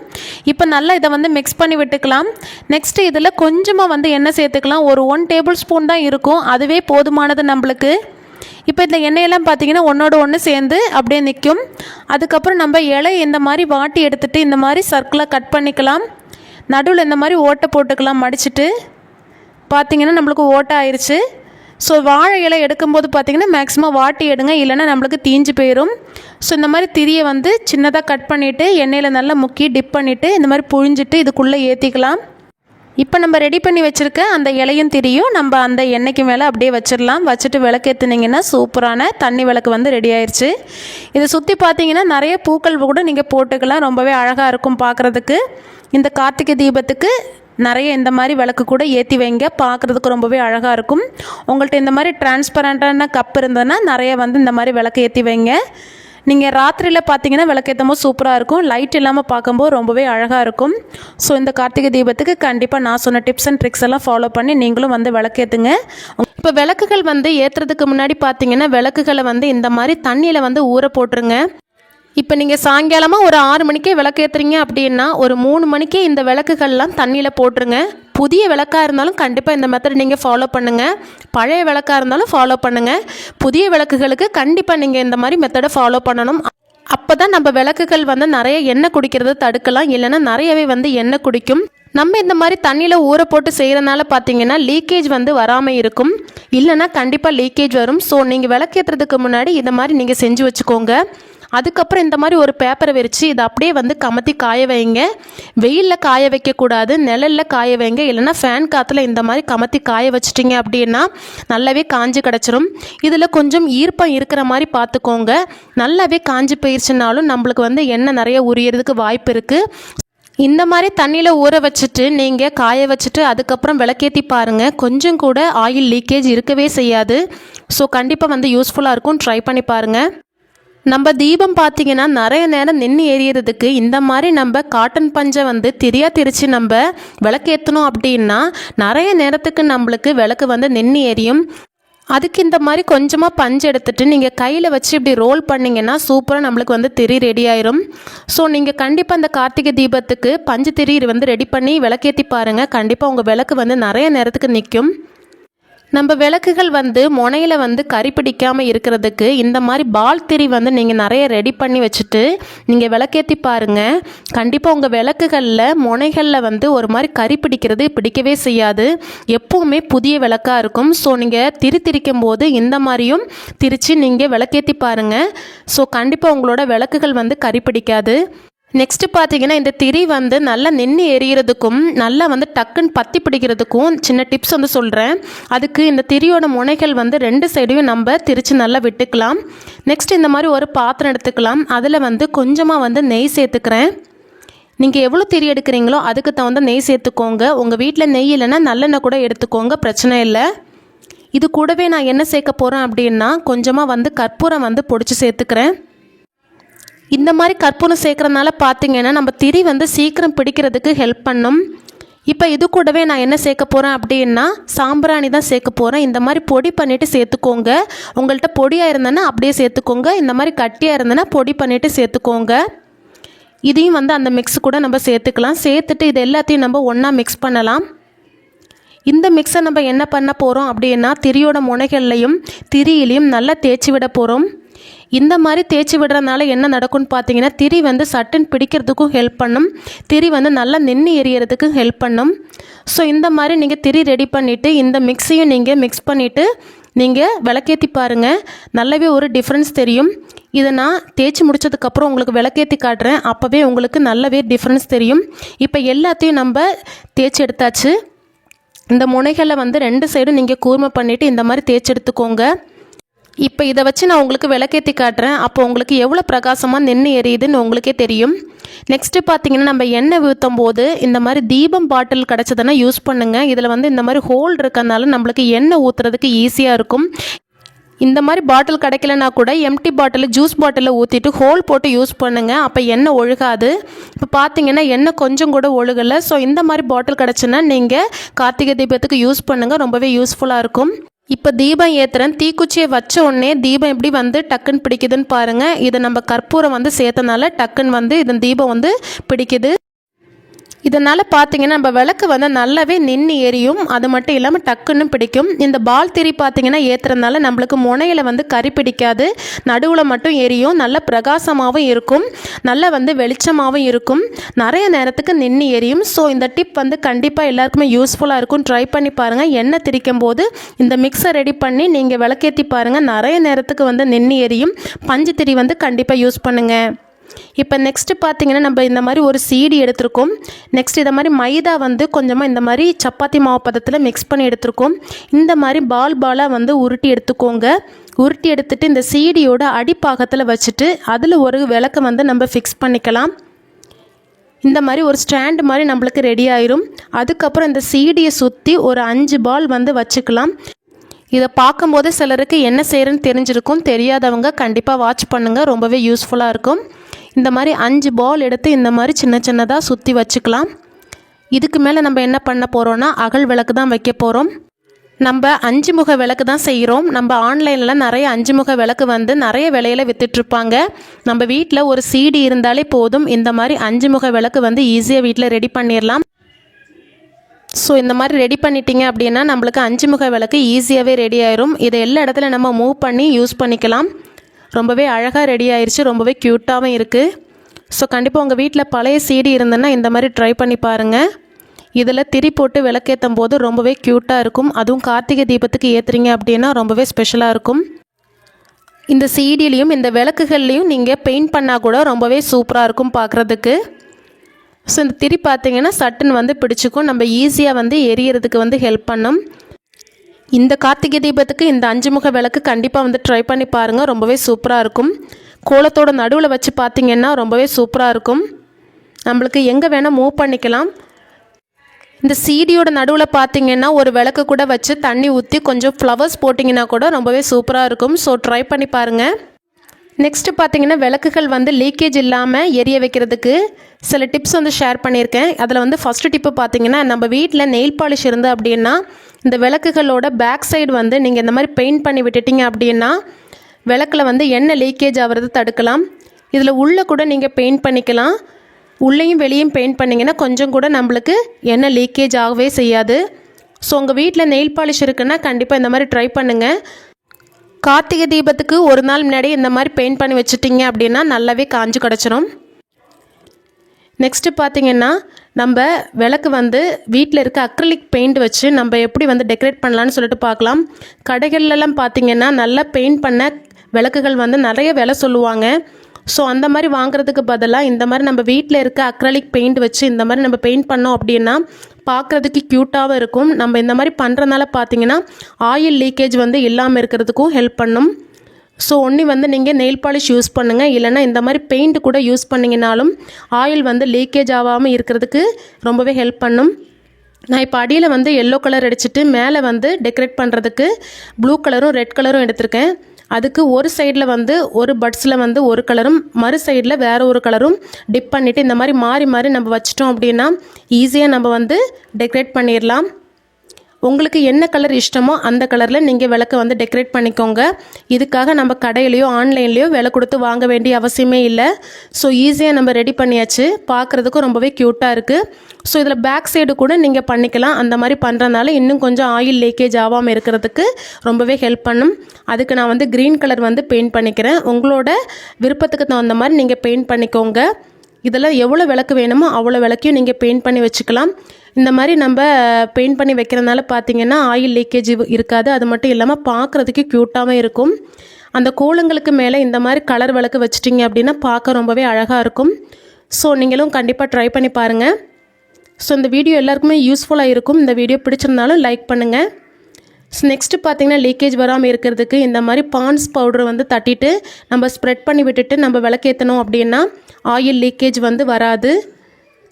இப்போ நல்லா இதை வந்து மிக்ஸ் பண்ணி விட்டுக்கலாம். நெக்ஸ்ட்டு இதில் கொஞ்சமாக வந்து எண்ணெய் சேர்த்துக்கலாம். ஒரு ஒன் டேபிள் ஸ்பூன் தான் இருக்கும். அதுவே போதுமானது நம்மளுக்கு. இப்போ இந்த எண்ணெயெல்லாம் பார்த்தீங்கன்னா ஒன்றோட ஒன்று சேர்ந்து அப்படியே நிற்கும். அதுக்கப்புறம் நம்ம இலை இந்த மாதிரி வாட்டி எடுத்துகிட்டு இந்த மாதிரி சர்க்கிளாக கட் பண்ணிக்கலாம். நடுவில் இந்த மாதிரி ஓட்டை போட்டுக்கலாம் மடிச்சிட்டு. பார்த்தீங்கன்னா நம்மளுக்கு ஓட்டை ஆயிடுச்சு ஸோ வாழை இலை எடுக்கும்போது பார்த்திங்கன்னா மேக்ஸிமம் வாட்டி எடுங்க இல்லைன்னா நம்மளுக்கு தீஞ்சு போயிடும் ஸோ இந்த மாதிரி திரியை வந்து சின்னதாக கட் பண்ணிவிட்டு எண்ணெயில் நல்லா முக்கி டிப் பண்ணிவிட்டு இந்த மாதிரி புழிஞ்சிட்டு இதுக்குள்ளே ஏற்றிக்கலாம் இப்போ நம்ம ரெடி பண்ணி வச்சுருக்க அந்த இலையும் திரியும் நம்ம அந்த எண்ணெய்க்கு மேலே அப்படியே வச்சிடலாம். வச்சுட்டு விளக்கேற்றுனீங்கன்னா சூப்பரான தண்ணி விளக்கு வந்து ரெடி ஆயிடுச்சு இதை சுற்றி பார்த்தீங்கன்னா நிறைய பூக்கள் கூட நீங்கள் போட்டுக்கலாம். ரொம்பவே அழகாக இருக்கும் பார்க்குறதுக்கு இந்த கார்த்திகை தீபத்துக்கு நிறைய இந்த மாதிரி விளக்கு கூட ஏற்றி வைங்க. பார்க்குறதுக்கு ரொம்பவே அழகாக இருக்கும். உங்கள்கிட்ட இந்த மாதிரி டிரான்ஸ்பரண்ட்டான கப் இருந்ததுன்னா நிறைய வந்து இந்த மாதிரி விளக்கு ஏற்றி வைங்க. நீங்கள் ராத்திரியில் பார்த்தீங்கன்னா விளக்கேற்றும் போது சூப்பராக இருக்கும். லைட் இல்லாமல் பார்க்கும்போது ரொம்பவே அழகாக இருக்கும். ஸோ இந்த கார்த்திகை தீபத்துக்கு கண்டிப்பாக நான் சொன்ன டிப்ஸ் அண்ட் ட்ரிக்ஸ் எல்லாம் ஃபாலோ பண்ணி நீங்களும் வந்து விளக்கேற்றுங்க இப்போ விளக்குகள் வந்து ஏற்றுறதுக்கு முன்னாடி பார்த்தீங்கன்னா விளக்குகளை வந்து இந்த மாதிரி தண்ணியில் வந்து ஊற போட்டுருங்க. இப்போ நீங்கள் சாயங்காலமாக ஒரு ஆறு மணிக்கே விளக்கேற்றுறீங்க அப்படின்னா ஒரு மூணு மணிக்கே இந்த விளக்குகள்லாம் தண்ணியில் போட்டுருங்க. புதிய விளக்காக இருந்தாலும் கண்டிப்பாக இந்த மெத்தட் நீங்கள் ஃபாலோ பண்ணுங்கள் பழைய விளக்காக இருந்தாலும் ஃபாலோ பண்ணுங்கள் புதிய விளக்குகளுக்கு கண்டிப்பாக நீங்கள் இந்த மாதிரி மெத்தடை ஃபாலோ பண்ணணும். அப்போ தான் நம்ம விளக்குகள் வந்து நிறைய எண்ணெய் குடிக்கிறத தடுக்கலாம். இல்லைன்னா நிறையவே வந்து எண்ணெய் குடிக்கும். நம்ம இந்த மாதிரி தண்ணியில் ஊற போட்டு செய்கிறனால பார்த்தீங்கன்னா லீக்கேஜ் வந்து வராமல் இருக்கும். இல்லைன்னா கண்டிப்பாக லீக்கேஜ் வரும். ஸோ நீங்கள் விளக்கேற்றுறதுக்கு முன்னாடி இந்த மாதிரி நீங்கள் செஞ்சு வச்சுக்கோங்க. அதுக்கப்புறம் இந்த மாதிரி ஒரு பேப்பரை விரித்து இதை அப்படியே வந்து கமத்தி காய வைங்க. வெயிலில் காய வைக்கக்கூடாது நிழலில் காய வைங்க. இல்லைனா ஃபேன் காற்றுல இந்த மாதிரி கமத்தி காய வச்சிட்டிங்க அப்படின்னா நல்லாவே காஞ்சு கிடச்சிரும். இதில் கொஞ்சம் ஈர்ப்பம் இருக்கிற மாதிரி பார்த்துக்கோங்க. நல்லாவே காஞ்சி போயிடுச்சுனாலும் நம்மளுக்கு வந்து எண்ணெய் நிறைய உரியறதுக்கு வாய்ப்பு இருக்குது இந்த மாதிரி தண்ணியில் ஊற வச்சுட்டு நீங்கள் காய வச்சுட்டு அதுக்கப்புறம் விளக்கேற்றி பாருங்கள் கொஞ்சம் கூட ஆயில் லீக்கேஜ் இருக்கவே செய்யாது. ஸோ கண்டிப்பாக வந்து யூஸ்ஃபுல்லாக இருக்கும். ட்ரை பண்ணி பாருங்கள் நம்ம தீபம் பார்த்தீங்கன்னா நிறைய நேரம் நின்று எரியறதுக்கு இந்த மாதிரி நம்ம காட்டன் பஞ்சை வந்து திரியா திரித்து நம்ம விளக்கேற்றணும் அப்படின்னா நிறைய நேரத்துக்கு நம்மளுக்கு விளக்கு வந்து நின்று எரியும் அதுக்கு இந்த மாதிரி கொஞ்சமாக பஞ்சு எடுத்துகிட்டு நீங்கள் கையில் வச்சு இப்படி ரோல் பண்ணிங்கன்னா சூப்பராக நம்மளுக்கு வந்து திரி ரெடி ஆயிரும். ஸோ நீங்கள் கண்டிப்பாக இந்த கார்த்திகை தீபத்துக்கு பஞ்சு திரி வந்து ரெடி பண்ணி விளக்கேற்றி பாருங்கள் கண்டிப்பாக உங்கள் விளக்கு வந்து நிறைய நேரத்துக்கு நிற்கும் நம்ம விளக்குகள் வந்து முனையில் வந்து கறி பிடிக்காமல் இருக்கிறதுக்கு இந்த மாதிரி பால் திரி வந்து நீங்கள் நிறைய ரெடி பண்ணி வச்சுட்டு நீங்கள் விளக்கேற்றி பாருங்கள் கண்டிப்பாக உங்கள் விளக்குகளில் முனைகளில் வந்து ஒரு மாதிரி கறி பிடிக்கிறது பிடிக்கவே செய்யாது. எப்போவுமே புதிய விளக்காக இருக்கும். ஸோ நீங்கள் திரி திரிக்கும் போது இந்த மாதிரியும் திரித்து நீங்கள் விளக்கேற்றி பாருங்கள் ஸோ கண்டிப்பாக உங்களோட விளக்குகள் வந்து கறி பிடிக்காது. நெக்ஸ்ட்டு பார்த்தீங்கன்னா இந்த திரி வந்து நல்லா நின்று எரியறதுக்கும் நல்லா வந்து டக்குன்னு பத்தி பிடிக்கிறதுக்கும் சின்ன டிப்ஸ் வந்து சொல்கிறேன் அதுக்கு இந்த திரியோட முனைகள் வந்து ரெண்டு சைடையும் நம்ம திரித்து நல்லா விட்டுக்கலாம். நெக்ஸ்ட் இந்த மாதிரி ஒரு பாத்திரம் எடுத்துக்கலாம். அதில் வந்து கொஞ்சமாக வந்து நெய் சேர்த்துக்கிறேன். நீங்கள் எவ்வளோ திரி எடுக்கிறீங்களோ அதுக்கு தகுந்த நெய் சேர்த்துக்கோங்க. உங்கள் வீட்டில் நெய் இல்லைன்னா நல்லெண்ணெய் கூட எடுத்துக்கோங்க பிரச்சனை இல்லை. இது கூடவே நான் என்ன சேர்க்க போகிறேன் அப்படின்னா கொஞ்சமாக வந்து கற்பூரம் வந்து பொடிச்சு சேர்த்துக்கிறேன். இந்த மாதிரி கற்பூரம் சேர்க்குறதுனால பார்த்தீங்கன்னா நம்ம திரி வந்து சீக்கிரம் பிடிக்கிறதுக்கு ஹெல்ப் பண்ணும். இப்போ இது கூடவே நான் என்ன சேர்க்க போகிறேன் அப்படின்னா சாம்பிராணி தான் சேர்க்க போகிறேன் இந்த மாதிரி பொடி பண்ணிவிட்டு சேர்த்துக்கோங்க. உங்கள்கிட்ட பொடியாக இருந்தேன்னா அப்படியே சேர்த்துக்கோங்க. இந்த மாதிரி கட்டியாக இருந்தேன்னா பொடி பண்ணிவிட்டு சேர்த்துக்கோங்க. இதையும் வந்து அந்த மிக்ஸ் கூட நம்ம சேர்த்துக்கலாம். சேர்த்துட்டு இது எல்லாத்தையும் நம்ம ஒன்றா மிக்ஸ் பண்ணலாம். இந்த மிக்ஸை நம்ம என்ன பண்ண போகிறோம் அப்படின்னா திரியோட முனைகள்லையும் திரியிலையும் நல்லா தேய்ச்சி விட போகிறோம் இந்த மாதிரி தேய்ச்சி விடுறதுனால என்ன நடக்கும்னு பார்த்தீங்கன்னா திரி வந்து சட்டுன்னு பிடிக்கிறதுக்கும் ஹெல்ப் பண்ணும். திரி வந்து நல்லா நின்று எரியறதுக்கும் ஹெல்ப் பண்ணும். ஸோ இந்த மாதிரி நீங்கள் திரி ரெடி பண்ணிவிட்டு இந்த மிக்ஸையும் நீங்கள் மிக்ஸ் பண்ணிவிட்டு நீங்கள் விளக்கேற்றி பாருங்கள் நல்லாவே ஒரு டிஃப்ரென்ஸ் தெரியும். இதை நான் தேய்ச்சி முடிச்சதுக்கப்புறம் உங்களுக்கு விளக்கேற்றி காட்டுறேன். அப்போவே உங்களுக்கு நல்லாவே டிஃப்ரென்ஸ் தெரியும். இப்போ எல்லாத்தையும் நம்ம தேய்ச்சி எடுத்தாச்சு. இந்த முனைகளை வந்து ரெண்டு சைடும் நீங்கள் கூர்மை பண்ணிவிட்டு இந்த மாதிரி தேய்ச்சி எடுத்துக்கோங்க. இப்போ இதை வச்சு நான் உங்களுக்கு விளக்கேற்றி காட்டுறேன். அப்போ உங்களுக்கு எவ்வளோ பிரகாசமாக நின்று எரியுதுன்னு உங்களுக்கே தெரியும். நெக்ஸ்ட்டு பார்த்தீங்கன்னா நம்ம எண்ணெய் ஊற்றும் போது இந்த மாதிரி தீபம் பாட்டில் கிடச்சதுன்னா யூஸ் பண்ணுங்கள் இதில் வந்து இந்த மாதிரி ஹோல் இருக்கறனால நம்மளுக்கு எண்ணெய் ஊற்றுறதுக்கு ஈஸியாக இருக்கும். இந்த மாதிரி பாட்டில் கிடைக்கலனா கூட எம்டி பாட்டில் ஜூஸ் பாட்டிலில் ஊற்றிட்டு ஹோல் போட்டு யூஸ் பண்ணுங்கள் அப்போ எண்ணெய் ஒழுகாது. இப்போ பார்த்தீங்கன்னா எண்ணெய் கொஞ்சம் கூட ஒழுகலை. ஸோ இந்த மாதிரி பாட்டில் கிடச்சுன்னா நீங்கள் கார்த்திகை தீபத்துக்கு யூஸ் பண்ணுங்கள் ரொம்பவே யூஸ்ஃபுல்லாக இருக்கும். இப்போ தீபம் ஏற்றுறேன் தீக்குச்சியை வச்ச உடனே தீபம் எப்படி வந்து டக்குன்னு பிடிக்குதுன்னு பாருங்கள் இதை நம்ம கற்பூரம் வந்து சேர்த்தனால டக்குன்னு வந்து இதன் தீபம் வந்து பிடிக்குது. இதனால் பார்த்தீங்கன்னா நம்ம விளக்கு வந்து நல்லாவே நின்று எரியும். அது மட்டும் இல்லாமல் டக்குன்னு பிடிக்கும். இந்த பால் திரி பார்த்தீங்கன்னா ஏற்றுறதுனால நம்மளுக்கு முனையில் வந்து கறி பிடிக்காது. நடுவில் மட்டும் எரியும். நல்ல பிரகாசமாகவும் இருக்கும். நல்லா வந்து வெளிச்சமாகவும் இருக்கும். நிறைய நேரத்துக்கு நின்று எரியும். ஸோ இந்த டிப் வந்து கண்டிப்பாக எல்லாருக்குமே யூஸ்ஃபுல்லாக இருக்கும். ட்ரை பண்ணி பாருங்கள் எண்ணெய் திரிக்கும் போது இந்த மிக்ஸை ரெடி பண்ணி நீங்கள் விளக்கேற்றி பாருங்கள் நிறைய நேரத்துக்கு வந்து நின்று எரியும். பஞ்சு திரி வந்து கண்டிப்பாக யூஸ் பண்ணுங்கள் இப்போ நெக்ஸ்ட்டு பார்த்தீங்கன்னா நம்ம இந்த மாதிரி ஒரு சீடி எடுத்திருக்கோம். நெக்ஸ்ட் இதை மாதிரி மைதா வந்து கொஞ்சமாக இந்த மாதிரி சப்பாத்தி மாவு பதத்தில் மிக்ஸ் பண்ணி எடுத்திருக்கோம். இந்த மாதிரி பால் பாலாக வந்து உருட்டி எடுத்துக்கோங்க. உருட்டி எடுத்துட்டு இந்த சீடியோட அடிப்பாகத்தில் வச்சுட்டு அதில் ஒரு விளக்கை வந்து நம்ம ஃபிக்ஸ் பண்ணிக்கலாம். இந்த மாதிரி ஒரு ஸ்டாண்டு மாதிரி நம்மளுக்கு ரெடி ஆயிரும். அதுக்கப்புறம் இந்த சீடியை சுற்றி ஒரு அஞ்சு பால் வந்து வச்சுக்கலாம். இதை பார்க்கும்போது சிலருக்கு என்ன செய்கிறேன்னு தெரிஞ்சிருக்கும். தெரியாதவங்க கண்டிப்பாக வாட்ச் பண்ணுங்கள் ரொம்பவே யூஸ்ஃபுல்லாக இருக்கும். இந்த மாதிரி அஞ்சு பால் எடுத்து இந்த மாதிரி சின்ன சின்னதாக சுற்றி வச்சுக்கலாம். இதுக்கு மேலே நம்ம என்ன பண்ண போகிறோன்னா அகல் விளக்கு தான் வைக்க போகிறோம் நம்ம அஞ்சு முக விளக்கு தான் செய்கிறோம் நம்ம ஆன்லைனில் நிறைய அஞ்சு முக விளக்கு வந்து நிறைய விலையில் விற்றுட்ருப்பாங்க நம்ம வீட்டில் ஒரு சீடி இருந்தாலே போதும். இந்த மாதிரி அஞ்சு முக விளக்கு வந்து ஈஸியாக வீட்டில் ரெடி பண்ணிடலாம் ஸோ இந்த மாதிரி ரெடி பண்ணிட்டீங்க அப்படின்னா நம்மளுக்கு அஞ்சு முக விளக்கு ஈஸியாகவே ரெடி ஆயிரும். இதை எல்லா இடத்துல நம்ம மூவ் பண்ணி யூஸ் பண்ணிக்கலாம். ரொம்பவே அழகாக ரெடி ஆயிடுச்சு ரொம்பவே க்யூட்டாகவும் இருக்குது ஸோ கண்டிப்பாக உங்கள் வீட்டில் பழைய சீடி இருந்ததுன்னா இந்த மாதிரி ட்ரை பண்ணி பாருங்கள் இதில் திரி போட்டு விளக்கேற்றும் போது ரொம்பவே க்யூட்டாக இருக்கும். அதுவும் கார்த்திகை தீபத்துக்கு ஏற்றுறீங்க அப்படின்னா ரொம்பவே ஸ்பெஷலாக இருக்கும். இந்த சீடிலையும் இந்த விளக்குகள்லையும் நீங்கள் பெயிண்ட் பண்ணால் கூட ரொம்பவே சூப்பராக இருக்கும் பார்க்குறதுக்கு ஸோ இந்த திரி பார்த்தீங்கன்னா சட்டுன்னு வந்து பிடிச்சிக்கும். நம்ம ஈஸியாக வந்து எரியறதுக்கு வந்து ஹெல்ப் பண்ணும். இந்த கார்த்திகை தீபத்துக்கு இந்த அஞ்சு முக விளக்கு கண்டிப்பாக வந்து ட்ரை பண்ணி பாருங்கள் ரொம்பவே சூப்பராக இருக்கும். கோலத்தோட நடுவில் வச்சு பார்த்தீங்கன்னா ரொம்பவே சூப்பராக இருக்கும். நம்மளுக்கு எங்கே வேணால் மூவ் பண்ணிக்கலாம். இந்த சீடியோட நடுவில் பார்த்தீங்கன்னா ஒரு விளக்கு கூட வச்சு தண்ணி ஊற்றி கொஞ்சம் ஃப்ளவர்ஸ் போட்டிங்கன்னா கூட ரொம்பவே சூப்பராக இருக்கும். ஸோ ட்ரை பண்ணி பாருங்கள் நெக்ஸ்ட்டு பார்த்தீங்கன்னா விளக்குகள் வந்து லீக்கேஜ் இல்லாமல் எரிய வைக்கிறதுக்கு சில டிப்ஸ் வந்து ஷேர் பண்ணியிருக்கேன். அதில் வந்து ஃபஸ்ட்டு டிப்பு பார்த்தீங்கன்னா நம்ம வீட்டில் நெயில் பாலிஷ் இருந்து அப்படின்னா இந்த விளக்குகளோட பேக் சைடு வந்து நீங்கள் இந்த மாதிரி பெயிண்ட் பண்ணி விட்டுட்டீங்க அப்படின்னா விளக்கில் வந்து எண்ணெய் லீக்கேஜ் ஆகிறது தடுக்கலாம். இதில் உள்ளே கூட நீங்கள் பெயிண்ட் பண்ணிக்கலாம். உள்ளேயும் வெளியும் பெயிண்ட் பண்ணிங்கன்னா கொஞ்சம் கூட நம்மளுக்கு எண்ணெய் லீக்கேஜ் ஆகவே செய்யாது. ஸோ உங்கள் வீட்டில் நெயில் பாலிஷ் இருக்குன்னா கண்டிப்பாக இந்த மாதிரி ட்ரை பண்ணுங்கள் கார்த்திகை தீபத்துக்கு ஒரு நாள் முன்னாடி இந்த மாதிரி பெயிண்ட் பண்ணி வச்சுட்டிங்க அப்படின்னா நல்லாவே காஞ்சு கிடச்சிரும். நெக்ஸ்ட்டு பார்த்தீங்கன்னா நம்ம விளக்கு வந்து வீட்டில் இருக்க அக்ரிலிக் பெயிண்ட் வச்சு நம்ம எப்படி வந்து டெக்கரேட் பண்ணலான்னு சொல்லிட்டு பார்க்கலாம். கடைகள்லாம் பார்த்தீங்கன்னா நல்லா பெயிண்ட் பண்ண விளக்குகள் வந்து நிறைய விலை சொல்லுவாங்க. ஸோ அந்த மாதிரி வாங்குறதுக்கு பதிலாக இந்த மாதிரி நம்ம வீட்டில் இருக்க அக்ரலிக் பெயிண்ட் வச்சு இந்த மாதிரி நம்ம பெயிண்ட் பண்ணோம் அப்படின்னா பார்க்குறதுக்கு க்யூட்டாகவும் இருக்கும். நம்ம இந்த மாதிரி பண்ணுறதுனால பார்த்தீங்கன்னா ஆயில் லீக்கேஜ் வந்து இல்லாமல் இருக்கிறதுக்கும் ஹெல்ப் பண்ணும். ஸோ ஒன்று வந்து நீங்கள் நெயில் பாலிஷ் யூஸ் பண்ணுங்கள் இல்லைனா இந்த மாதிரி பெயிண்ட் கூட யூஸ் பண்ணிங்கனாலும் ஆயில் வந்து லீக்கேஜ் ஆகாமல் இருக்கிறதுக்கு ரொம்பவே ஹெல்ப் பண்ணும். நான் இப்போ அடியில் வந்து எல்லோ கலர் அடிச்சுட்டு மேலே வந்து டெக்கரேட் பண்ணுறதுக்கு ப்ளூ கலரும் ரெட் கலரும் எடுத்திருக்கேன். அதுக்கு ஒரு சைடில் வந்து ஒரு பட்ஸில் வந்து ஒரு கலரும் மறு சைடில் வேறு ஒரு கலரும் டிப் பண்ணிவிட்டு இந்த மாதிரி மாறி மாறி நம்ம வச்சிட்டோம் அப்படின்னா ஈஸியாக நம்ம வந்து டெக்கரேட் பண்ணிடலாம். உங்களுக்கு என்ன கலர் இஷ்டமோ அந்த கலரில் நீங்கள் விளக்க வந்து டெக்கரேட் பண்ணிக்கோங்க. இதுக்காக நம்ம கடையிலையோ ஆன்லைன்லேயோ விலை கொடுத்து வாங்க வேண்டிய அவசியமே இல்லை. ஸோ ஈஸியாக நம்ம ரெடி பண்ணியாச்சு. பார்க்குறதுக்கும் ரொம்பவே க்யூட்டாக இருக்குது ஸோ இதில் பேக் சைடு கூட நீங்கள் பண்ணிக்கலாம். அந்த மாதிரி பண்ணுறதுனால இன்னும் கொஞ்சம் ஆயில் லீக்கேஜ் ஆகாமல் இருக்கிறதுக்கு ரொம்பவே ஹெல்ப் பண்ணும். அதுக்கு நான் வந்து க்ரீன் கலர் வந்து பெயிண்ட் பண்ணிக்கிறேன். உங்களோட விருப்பத்துக்கு தகுந்த மாதிரி நீங்கள் பெயிண்ட் பண்ணிக்கோங்க. இதெல்லாம் எவ்வளோ விளக்கு வேணுமோ அவ்வளோ விளக்கையும் நீங்கள் பெயிண்ட் பண்ணி வச்சுக்கலாம். இந்த மாதிரி நம்ம பெயிண்ட் பண்ணி வைக்கிறதுனால பார்த்தீங்கன்னா ஆயில் லீக்கேஜ் இருக்காது. அது மட்டும் இல்லாமல் பார்க்குறதுக்கு க்யூட்டாகவும் இருக்கும். அந்த கோலங்களுக்கு மேலே இந்த மாதிரி கலர் விளக்கு வச்சிட்டிங்க அப்படின்னா பார்க்க ரொம்பவே அழகாக இருக்கும். ஸோ நீங்களும் கண்டிப்பாக ட்ரை பண்ணி பாருங்கள் ஸோ இந்த வீடியோ எல்லாருக்குமே யூஸ்ஃபுல்லாக இருக்கும். இந்த வீடியோ பிடிச்சிருந்தாலும் லைக் பண்ணுங்கள் ஸோ நெக்ஸ்ட்டு பார்த்தீங்கன்னா லீக்கேஜ் வராமல் இருக்கிறதுக்கு இந்த மாதிரி பான்ஸ் பவுடர் வந்து தட்டிட்டு நம்ம ஸ்ப்ரெட் பண்ணி விட்டுட்டு நம்ம விளக்கேற்றணும் அப்படின்னா ஆயில் லீக்கேஜ் வந்து வராது.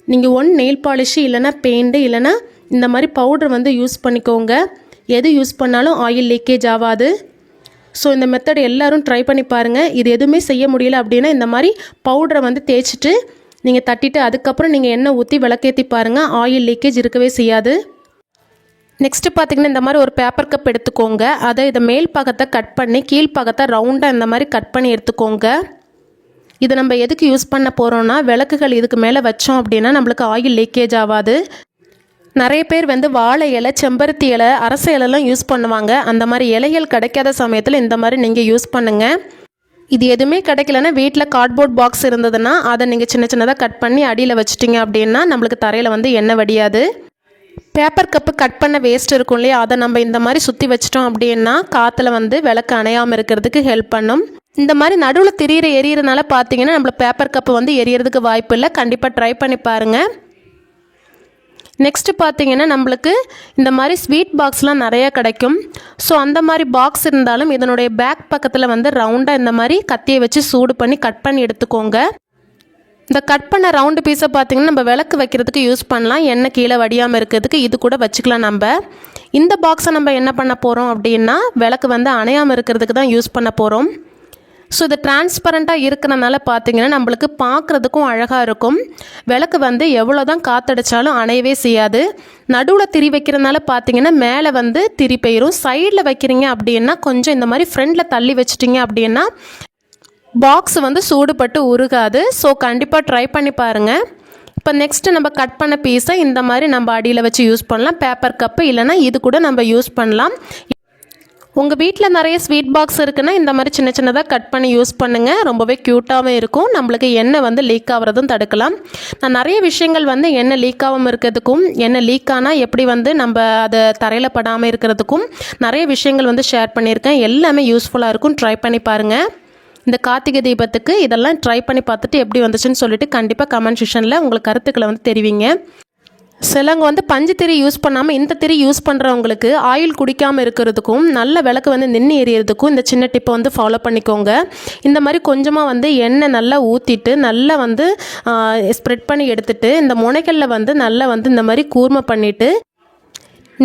நீங்கள் ஒன் நெயில் பாலிஷு இல்லைனா பெயிண்ட்டு இல்லைனா இந்த மாதிரி பவுடர் வந்து யூஸ் பண்ணிக்கோங்க. எது யூஸ் பண்ணாலும் ஆயில் லீக்கேஜ் ஆகாது. ஸோ இந்த மெத்தட் எல்லோரும் ட்ரை பண்ணி பாருங்கள் இது எதுவுமே செய்ய முடியல அப்படின்னா இந்த மாதிரி பவுடரை வந்து தேய்ச்சிட்டு நீங்கள் தட்டிட்டு அதுக்கப்புறம் நீங்கள் எண்ணெய் ஊற்றி விளக்கேற்றி பாருங்கள் ஆயில் லீக்கேஜ் இருக்கவே செய்யாது. நெக்ஸ்ட்டு பார்த்தீங்கன்னா இந்த மாதிரி ஒரு பேப்பர் கப் எடுத்துக்கோங்க. அதை இதை மேல் பக்கத்தை கட் பண்ணி கீழ் பக்கத்தை ரவுண்டாக இந்த மாதிரி கட் பண்ணி எடுத்துக்கோங்க. இதை நம்ம எதுக்கு யூஸ் பண்ண போகிறோம்னா விளக்குகள் இதுக்கு மேலே வச்சோம் அப்படின்னா நம்மளுக்கு ஆயில் லீக்கேஜ் ஆகாது நிறைய பேர் வந்து வாழை இலை செம்பருத்தி இலை அரச இலைலாம் யூஸ் பண்ணுவாங்க. அந்த மாதிரி இலைகள் கிடைக்காத சமயத்தில் இந்த மாதிரி நீங்கள் யூஸ் பண்ணுங்கள் இது எதுவுமே கிடைக்கலன்னா வீட்டில் கார்ட்போர்ட் பாக்ஸ் இருந்ததுன்னா அதை நீங்கள் சின்ன சின்னதாக கட் பண்ணி அடியில் வச்சிட்டிங்க அப்படின்னா நம்மளுக்கு தரையில் வந்து எண்ணெய் வடியாது. பேப்பர் கப்பு கட் பண்ண வேஸ்ட் இருக்கும் இல்லையா? அதை நம்ம இந்த மாதிரி சுற்றி வச்சிட்டோம் அப்படின்னா காற்றுல வந்து விளக்கு அணையாமல் இருக்கிறதுக்கு ஹெல்ப் பண்ணும். இந்த மாதிரி நடுவில் திரியிற எரியறதுனால பார்த்தீங்கன்னா நம்மள பேப்பர் கப்பு வந்து எரியறதுக்கு வாய்ப்பு இல்லை. கண்டிப்பாக ட்ரை பண்ணி பாருங்கள் நெக்ஸ்ட்டு பார்த்தீங்கன்னா நம்மளுக்கு இந்த மாதிரி ஸ்வீட் பாக்ஸ்லாம் நிறையா கிடைக்கும். ஸோ அந்த மாதிரி பாக்ஸ் இருந்தாலும் இதனுடைய பேக் பக்கத்தில் வந்து ரவுண்டாக இந்த மாதிரி கத்தியை வச்சு சூடு பண்ணி கட் பண்ணி எடுத்துக்கோங்க. இந்த கட் பண்ண ரவுண்டு பீஸை பார்த்திங்கன்னா நம்ம விளக்கு வைக்கிறதுக்கு யூஸ் பண்ணலாம். எண்ணெய் கீழே வடியாமல் இருக்கிறதுக்கு இது கூட வச்சுக்கலாம் நம்ம. இந்த பாக்ஸை நம்ம என்ன பண்ண போகிறோம் அப்படின்னா விளக்கு வந்து அணையாமல் இருக்கிறதுக்கு தான் யூஸ் பண்ண போகிறோம் ஸோ இது டிரான்ஸ்பரண்ட்டாக இருக்கிறனால பார்த்தீங்கன்னா நம்மளுக்கு பார்க்குறதுக்கும் அழகாக இருக்கும். விளக்கு வந்து எவ்வளோ தான் காற்றடிச்சாலும் அணையவே செய்யாது. நடுவில் திரி வைக்கிறனால பார்த்தீங்கன்னா மேலே வந்து திரி போயிடும் சைடில் வைக்கிறீங்க அப்படின்னா கொஞ்சம் இந்த மாதிரி ஃப்ரண்டில் தள்ளி வச்சிட்டிங்க அப்படின்னா பாக்ஸ் வந்து சூடுபட்டு உருகாது. ஸோ கண்டிப்பாக ட்ரை பண்ணி பாருங்கள் இப்போ நெக்ஸ்ட்டு நம்ம கட் பண்ண பீஸை இந்த மாதிரி நம்ம அடியில் வச்சு யூஸ் பண்ணலாம். பேப்பர் கப்பு இல்லைன்னா இது கூட நம்ம யூஸ் பண்ணலாம். உங்கள் வீட்டில் நிறைய ஸ்வீட் பாக்ஸ் இருக்குன்னா இந்த மாதிரி சின்ன சின்னதாக கட் பண்ணி யூஸ் பண்ணுங்கள் ரொம்பவே க்யூட்டாகவும் இருக்கும். நம்மளுக்கு எண்ணெய் வந்து லீக் ஆகிறதும் தடுக்கலாம். நான் நிறைய விஷயங்கள் வந்து எண்ணெய் லீக் ஆகாமல் இருக்கிறதுக்கும் எண்ணெய் லீக் ஆனால் எப்படி வந்து நம்ம அதை தரையில் படாமல் இருக்கிறதுக்கும் நிறைய விஷயங்கள் வந்து ஷேர் பண்ணியிருக்கேன். எல்லாமே யூஸ்ஃபுல்லாக இருக்கும். ட்ரை பண்ணி பாருங்கள் இந்த கார்த்திகை தீபத்துக்கு இதெல்லாம் ட்ரை பண்ணி பார்த்துட்டு எப்படி வந்துச்சுன்னு சொல்லிட்டு கண்டிப்பாக கமெண்ட் செஷனில் உங்களுக்கு கருத்துக்களை வந்து தெரிவிங்க. சிலவங்க வந்து பஞ்சு திரி யூஸ் பண்ணாமல் இந்த திரி யூஸ் பண்ணுறவங்களுக்கு ஆயில் குடிக்காமல் இருக்கிறதுக்கும் நல்ல விளக்கு வந்து நின்று எரியறதுக்கும் இந்த சின்ன டிப்பை வந்து ஃபாலோ பண்ணிக்கோங்க. இந்த மாதிரி கொஞ்சமாக வந்து எண்ணெய் நல்லா ஊற்றிட்டு நல்லா வந்து ஸ்ப்ரெட் பண்ணி எடுத்துட்டு இந்த முனைகளில் வந்து நல்லா வந்து இந்த மாதிரி கூர்மை பண்ணிவிட்டு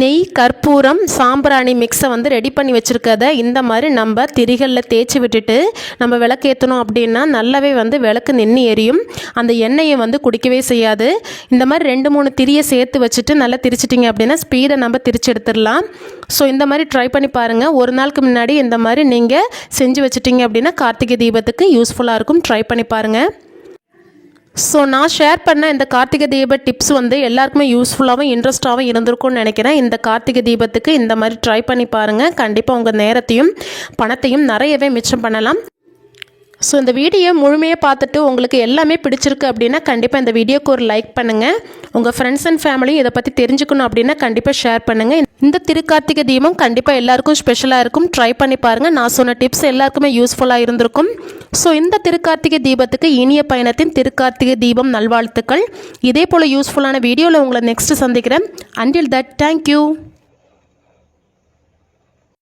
நெய் கற்பூரம் சாம்பிராணி மிக்ஸை வந்து ரெடி பண்ணி வச்சுருக்கத இந்த மாதிரி நம்ம திரிகளில் தேய்ச்சி விட்டுட்டு நம்ம விளக்கு ஏற்றணும் அப்படின்னா நல்லாவே வந்து விளக்கு நின்று எரியும். அந்த எண்ணெயை வந்து குடிக்கவே செய்யாது. இந்த மாதிரி ரெண்டு மூணு திரியை சேர்த்து வச்சுட்டு நல்லா திரிச்சிட்டிங்க அப்படின்னா ஸ்பீடை நம்ம திரிச்சு எடுத்துடலாம். ஸோ இந்த மாதிரி ட்ரை பண்ணி பாருங்கள் ஒரு நாளுக்கு முன்னாடி இந்த மாதிரி நீங்கள் செஞ்சு வச்சுட்டிங்க அப்படின்னா கார்த்திகை தீபத்துக்கு யூஸ்ஃபுல்லாக இருக்கும். ட்ரை பண்ணி பாருங்கள் ஸோ நான் ஷேர் பண்ண இந்த கார்த்திகை தீப டிப்ஸ் வந்து எல்லாருக்குமே யூஸ்ஃபுல்லாகவும் இன்ட்ரெஸ்ட்டாகவும் இருந்திருக்கும்னு நினைக்கிறேன். இந்த கார்த்திகை தீபத்துக்கு இந்த மாதிரி ட்ரை பண்ணி பாருங்கள் கண்டிப்பாக உங்கள் நேரத்தையும் பணத்தையும் நிறையவே மிச்சம் பண்ணலாம். ஸோ இந்த வீடியோ முழுமையாக பார்த்துட்டு உங்களுக்கு எல்லாமே பிடிச்சிருக்கு அப்படின்னா கண்டிப்பாக இந்த வீடியோக்கு ஒரு லைக் பண்ணுங்கள் உங்கள் ஃப்ரெண்ட்ஸ் அண்ட் ஃபேமிலியும் இதை பற்றி தெரிஞ்சுக்கணும் அப்படின்னா கண்டிப்பாக ஷேர் பண்ணுங்கள் இந்த திருக்கார்த்திகை தீபம் கண்டிப்பாக எல்லாருக்கும் ஸ்பெஷலாக இருக்கும். ட்ரை பண்ணி பாருங்கள் நான் சொன்ன டிப்ஸ் எல்லாருக்குமே யூஸ்ஃபுல்லாக இருந்திருக்கும். ஸோ இந்த திருக்கார்த்திகை தீபத்துக்கு இனிய பயணத்தின் திருக்கார்த்திகை தீபம் நல்வாழ்த்துக்கள். இதே போல் யூஸ்ஃபுல்லான வீடியோவில் உங்களை நெக்ஸ்ட் சந்திக்கிறேன். Until that thank you